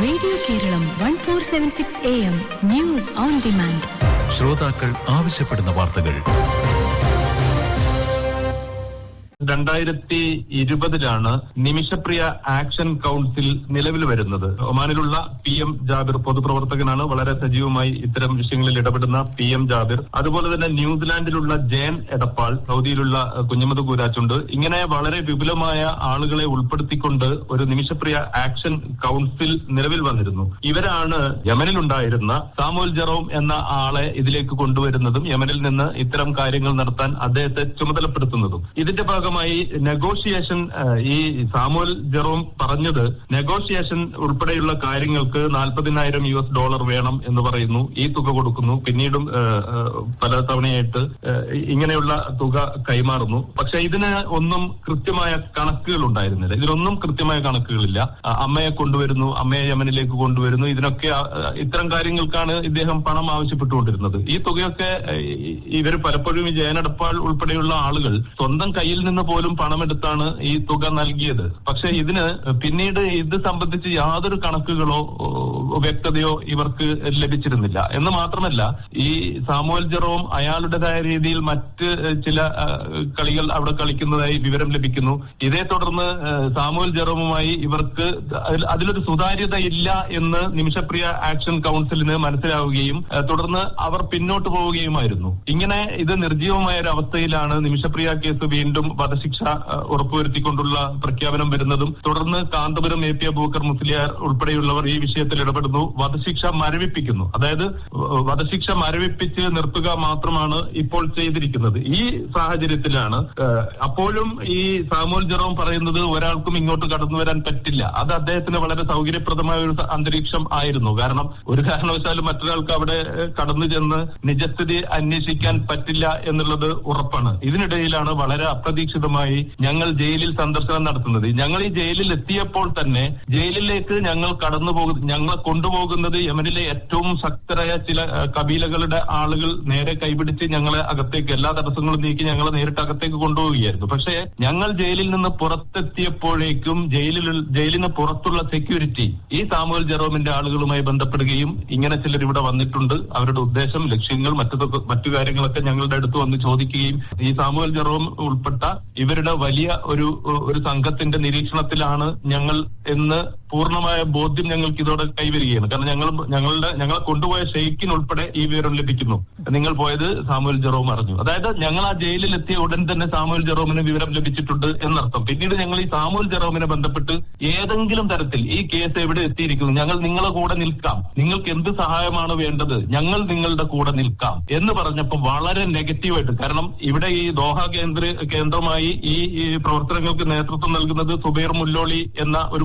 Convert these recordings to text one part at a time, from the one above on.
Radio Keralam one four seven six A M news on demand. ശ്രോതാക്കൾ ആവശ്യപ്പെടുന്ന വാർത്തകൾ. രണ്ടായിരത്തി ഇരുപതിലാണ് നിമിഷപ്രിയ ആക്ഷൻ കൗൺസിൽ നിലവിൽ വരുന്നത്. ഒമാനിലുള്ള പി എം ജാബിർ പൊതുപ്രവർത്തകനാണ്. വളരെ സജീവമായി ഇത്തരം വിഷയങ്ങളിൽ ഇടപെടുന്ന പി എം ജാബിർ. അതുപോലെ തന്നെ ന്യൂസിലാൻഡിലുള്ള ജയൻ എടപ്പാൾ സൗദിയിലുള്ള കുഞ്ഞമത് കൂരാച്ചുണ്ട് ഇങ്ങനെ വളരെ വിപുലമായ ആളുകളെ ഉൾപ്പെടുത്തിക്കൊണ്ട് ഒരു നിമിഷപ്രിയ ആക്ഷൻ കൗൺസിൽ നിലവിൽ വന്നിരുന്നു. ഇവരാണ് യമനിലുണ്ടായിരുന്ന സാമുൽ ജറോം എന്ന ആളെ ഇതിലേക്ക് കൊണ്ടുവരുന്നതും യമനിൽ നിന്ന് ഇത്തരം കാര്യങ്ങൾ നടത്താൻ അദ്ദേഹത്തെ ചുമതലപ്പെടുത്തുന്നതും. ഇതിന്റെ ഭാഗമായി നെഗോഷിയേഷൻ നെഗോസിയേഷൻ ഈ സാമുവൽ ജെറോം പറഞ്ഞത് നെഗോസിയേഷൻ ഉൾപ്പെടെയുള്ള കാര്യങ്ങൾക്ക് നാൽപ്പതിനായിരം യു എസ് ഡോളർ വേണം എന്ന് പറയുന്നു. ഈ തുക കൊടുക്കുന്നു. പിന്നീടും പല തവണയായിട്ട് ഇങ്ങനെയുള്ള തുക കൈമാറുന്നു. പക്ഷെ ഇതിന് ഒന്നും കൃത്യമായ കണക്കുകൾ ഉണ്ടായിരുന്നില്ല ഇതിനൊന്നും കൃത്യമായ കണക്കുകളില്ല. അമ്മയെ കൊണ്ടുവരുന്നു അമ്മയെ യമനിലേക്ക് കൊണ്ടുവരുന്നു. ഇതിനൊക്കെ ഇത്തരം കാര്യങ്ങൾക്കാണ് ഇദ്ദേഹം പണം ആവശ്യപ്പെട്ടുകൊണ്ടിരുന്നത്. ഈ തുകയൊക്കെ ഇവർ പലപ്പോഴും ഈ ജയനടപ്പാൾ ഉൾപ്പെടെയുള്ള ആളുകൾ സ്വന്തം കയ്യിൽ നിന്ന് പോലും പണമെടുത്താണ് ഈ തുക നൽകിയത്. പക്ഷെ ഇതിന് പിന്നീട് ഇത് സംബന്ധിച്ച് യാതൊരു കണക്കുകളോ വ്യക്തതയോ ഇവർക്ക് ലഭിച്ചിരുന്നില്ല. എന്ന് മാത്രമല്ല ഈ സാമുവൽ ജെറോം അയാളുടേതായ രീതിയിൽ മറ്റ് ചില കളികൾ അവിടെ കളിക്കുന്നതായി വിവരം ലഭിക്കുന്നു. ഇതേ തുടർന്ന് സാമുവൽ ജെറോമുമായി ഇവർക്ക് അതിലൊരു സുതാര്യത ഇല്ല എന്ന് നിമിഷപ്രിയ ആക്ഷൻ കൗൺസിലിന് മനസ്സിലാവുകയും തുടർന്ന് അവർ പിന്നോട്ട് പോവുകയുമായിരുന്നു. ഇങ്ങനെ ഇത് നിർജീവമായ ഒരു അവസ്ഥയിലാണ് നിമിഷപ്രിയ കേസ് വീണ്ടും വധശിക്ഷ ഉറപ്പുവരുത്തിക്കൊണ്ടുള്ള പ്രഖ്യാപനം വരുന്നതും തുടർന്ന് കാന്തപുരം എ പി അബൂക്കർ മുസ്ലിയാർ ഉൾപ്പെടെയുള്ളവർ ഈ വിഷയത്തിൽ ഇടപെടുന്നു. വധശിക്ഷ മരവിപ്പിക്കുന്നു. അതായത് വധശിക്ഷ മരവിപ്പിച്ച് നിർത്തുക മാത്രമാണ് ഇപ്പോൾ ചെയ്തിരിക്കുന്നത്. ഈ സാഹചര്യത്തിലാണ് അപ്പോഴും ഈ സാമൂൽ ജെറോം പറയുന്നത് ഒരാൾക്കും ഇങ്ങോട്ട് കടന്നു വരാൻ പറ്റില്ല. അത് അദ്ദേഹത്തിന് വളരെ സൗകര്യപ്രദമായ ഒരു അന്തരീക്ഷം ആയിരുന്നു. കാരണം ഒരു കാരണവശാലും മറ്റൊരാൾക്ക് അവിടെ കടന്നു ചെന്ന് നിജസ്ഥിതി അന്വേഷിക്കാൻ പറ്റില്ല എന്നുള്ളത് ഉറപ്പാണ്. ഇതിനിടയിലാണ് വളരെ അപ്രതീക്ഷിതമായി ഞങ്ങൾ ജയിലിൽ സന്ദർശനം നടത്തുന്നത്. ഞങ്ങൾ ഈ ജയിലിൽ എത്തിയപ്പോൾ തന്നെ ജയിലിലേക്ക് ഞങ്ങൾ കടന്നു പോകുന്നത് ഞങ്ങളെ കൊണ്ടുപോകുന്നത് യമനിലെ ഏറ്റവും ശക്തരായ ചില കബീലകളുടെ ആളുകൾ നേരെ കൈപിടിച്ച് ഞങ്ങളെ അകത്തേക്ക് എല്ലാ തടസ്സങ്ങളും നീക്കി ഞങ്ങളെ നേരിട്ട് അകത്തേക്ക് കൊണ്ടുപോവുകയായിരുന്നു. പക്ഷേ ഞങ്ങൾ ജയിലിൽ നിന്ന് പുറത്തെത്തിയപ്പോഴേക്കും ജയിലിൽ ജയിലിന് പുറത്തുള്ള സെക്യൂരിറ്റി ഈ സാമുവൽ ജെറോമിന്റെ ആളുകളുമായി ബന്ധപ്പെടുകയും ഇങ്ങനെ ചിലർ ഇവിടെ വന്നിട്ടുണ്ട്. അവരുടെ ഉദ്ദേശം ലക്ഷ്യങ്ങൾ മറ്റു മറ്റു കാര്യങ്ങളൊക്കെ ഞങ്ങളുടെ അടുത്ത് വന്ന് ചോദിക്കുകയും ഈ സാമുവൽ ജെറോം ഉൾപ്പെട്ട ഇവരുടെ വലിയ ഒരു ഒരു സംഘത്തിന്റെ നിരീക്ഷണത്തിലാണ് ഞങ്ങൾ എന്ന് പൂർണമായ ബോധ്യം ഞങ്ങൾക്ക് ഇതോടെ കൈവരികയാണ്. കാരണം ഞങ്ങൾ ഞങ്ങളുടെ ഞങ്ങളെ കൊണ്ടുപോയ ഷെയ്ക്കിനുൾപ്പെടെ ഈ വിവരം ലഭിക്കുന്നു. നിങ്ങൾ പോയത് സാമുവൽ ജെറോം അറിഞ്ഞു. അതായത് ഞങ്ങൾ ആ ജയിലിൽ എത്തിയ ഉടൻ തന്നെ സാമുവൽ ജെറോമിന് വിവരം ലഭിച്ചിട്ടുണ്ട് എന്നർത്ഥം. പിന്നീട് ഞങ്ങൾ ഈ സാമുവൽ ജെറോമിനെ ബന്ധപ്പെട്ട് ഏതെങ്കിലും തരത്തിൽ ഈ കേസ് എവിടെ എത്തിയിരിക്കുന്നു? ഞങ്ങൾ നിങ്ങളെ കൂടെ നിൽക്കാം. നിങ്ങൾക്ക് എന്ത് സഹായമാണ് വേണ്ടത്? ഞങ്ങൾ നിങ്ങളുടെ കൂടെ നിൽക്കാം എന്ന് പറഞ്ഞപ്പോൾ വളരെ നെഗറ്റീവായിട്ട്. കാരണം ഇവിടെ ഈ ദോഹ കേന്ദ്ര കേന്ദ്രമായി ഈ പ്രവർത്തനങ്ങൾക്ക് നേതൃത്വം നൽകുന്നത് സുബൈർ മുല്ലോളി എന്ന ഒരു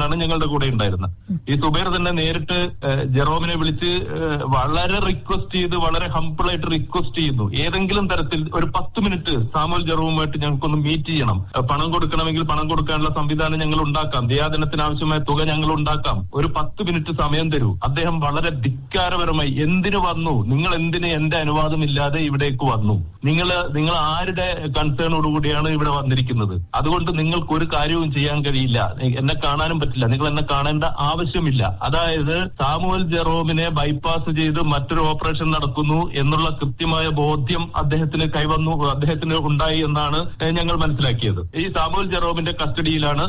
കോഴിക്കോട്ടുകാരനാണ് ഞങ്ങളുടെ കൂടെ ഉണ്ടായിരുന്നത്. ഈ സുബൈർ തന്നെ നേരിട്ട് ജെറോമിനെ വിളിച്ച് വളരെ റിക്വസ്റ്റ് ചെയ്ത് വളരെ ഹംപിളായിട്ട് റിക്വസ്റ്റ് ചെയ്യുന്നു. ഏതെങ്കിലും തരത്തിൽ ഒരു പത്ത് മിനിറ്റ് സാമുൽ ജെറോമുമായിട്ട് ഞങ്ങൾക്കൊന്ന് മീറ്റ് ചെയ്യണം. പണം കൊടുക്കണമെങ്കിൽ പണം കൊടുക്കാനുള്ള സംവിധാനം ഞങ്ങൾ ഉണ്ടാക്കാം. ദിയാദനത്തിന് ആവശ്യമായ തുക ഞങ്ങൾ ഉണ്ടാക്കാം. ഒരു പത്ത് മിനിറ്റ് സമയം തരൂ. അദ്ദേഹം വളരെ ധിക്കാരപരമായി എന്തിനു വന്നു? നിങ്ങൾ എന്തിന് എന്റെ അനുവാദമില്ലാതെ ഇവിടേക്ക് വന്നു? നിങ്ങൾ നിങ്ങൾ ആരുടെ കൺസേണോടുകൂടിയാണ് ഇവിടെ വന്നിരിക്കുന്നത്? അതുകൊണ്ട് നിങ്ങൾക്ക് ഒരു കാര്യവും ചെയ്യാൻ കഴിയില്ല. എന്നെ കാണാനും പറ്റില്ല നിങ്ങൾ എന്നെ കാണേണ്ട ആവശ്യമില്ല. അതായത് സാമുവൽ ജെറോമിനെ ബൈപ്പാസ് ചെയ്ത് മറ്റൊരു ഓപ്പറേഷൻ നടക്കുന്നു എന്നുള്ള കൃത്യമായ ബോധ്യം അദ്ദേഹത്തിന് കൈവന്നു അദ്ദേഹത്തിന് ഉണ്ടായി എന്നാണ് ഞങ്ങൾ മനസ്സിലാക്കിയത്. ഈ സാമുവൽ ജെറോമിന്റെ കസ്റ്റഡിയിലാണ്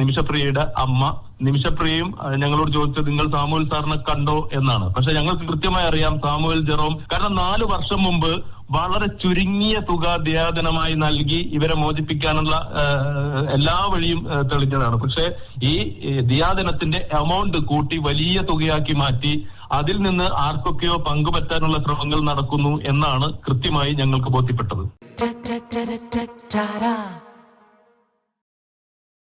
നിമിഷപ്രിയയുടെ അമ്മ നിമിഷപ്രിയയും ഞങ്ങളോട് ചോദിച്ചത് നിങ്ങൾ സാമുവൽ സാറിനെ കണ്ടോ എന്നാണ്. പക്ഷെ ഞങ്ങൾക്ക് കൃത്യമായി അറിയാം സാമുവൽ ജെറോം കാരണം നാല് വർഷം മുമ്പ് വളരെ ചുരുങ്ങിയ തുക ദയാദനമായി നൽകി ഇവരെ മോചിപ്പിക്കാനുള്ള എല്ലാ വഴിയും തെളിഞ്ഞതാണ്. പക്ഷെ ഈ ദിയാദനത്തിന്റെ എമൗണ്ട് കൂട്ടി വലിയ തുകയാക്കി മാറ്റി അതിൽ നിന്ന് ആർക്കൊക്കെയോ പങ്കുപറ്റാനുള്ള ശ്രമങ്ങൾ നടക്കുന്നു എന്നാണ് കൃത്യമായി ഞങ്ങൾക്ക് ബോധ്യപ്പെട്ടത്.